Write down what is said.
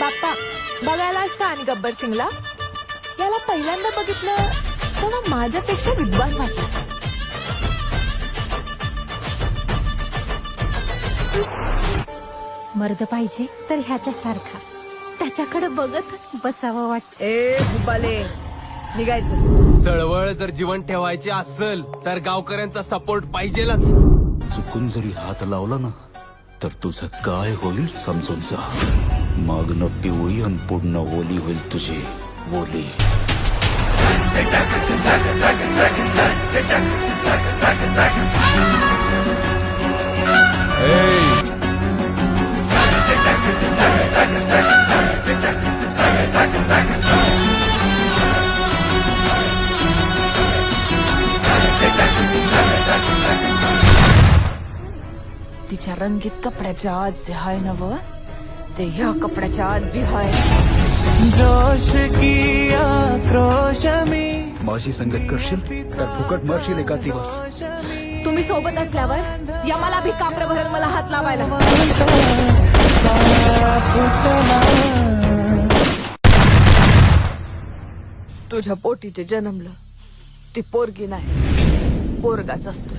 बाप्पा बघायलास का आणि गब्बर सिंगला? याला पहिल्यांदा बघितलं तेव्हा माझ्यापेक्षा विद्वान वाटला. मर्द पाहिजे तर ह्याच्या सारखा त्याच्याकडे बघतच बसावं वाटत. ए भूपाले निघायचं. चळवळ जर जीवन ठेवायची असेल तर गावकऱ्यांचा सपोर्ट पाहिजेलच. चुकून जरी हात लावला ना तर तुझं काय होईल समजून जा. मागणं पिवळी आणि पूर्ण ओली होईल तुझी ओली. तिच्या रंगीत कपड्याच्या आज जे हाय नव ते ह्या कपड्याच्या आत बी हाय. जोश की आक्रोश मी माझी संगत करशील? तर फुकट मरशील एका दिवस. तुम्ही सोबत असल्यावर यमाला भी कापर भरेल मला हात लावायला. तुझ्या पोटीचे जन्मलं. ती पोरगी नाही. पोरगाच असतो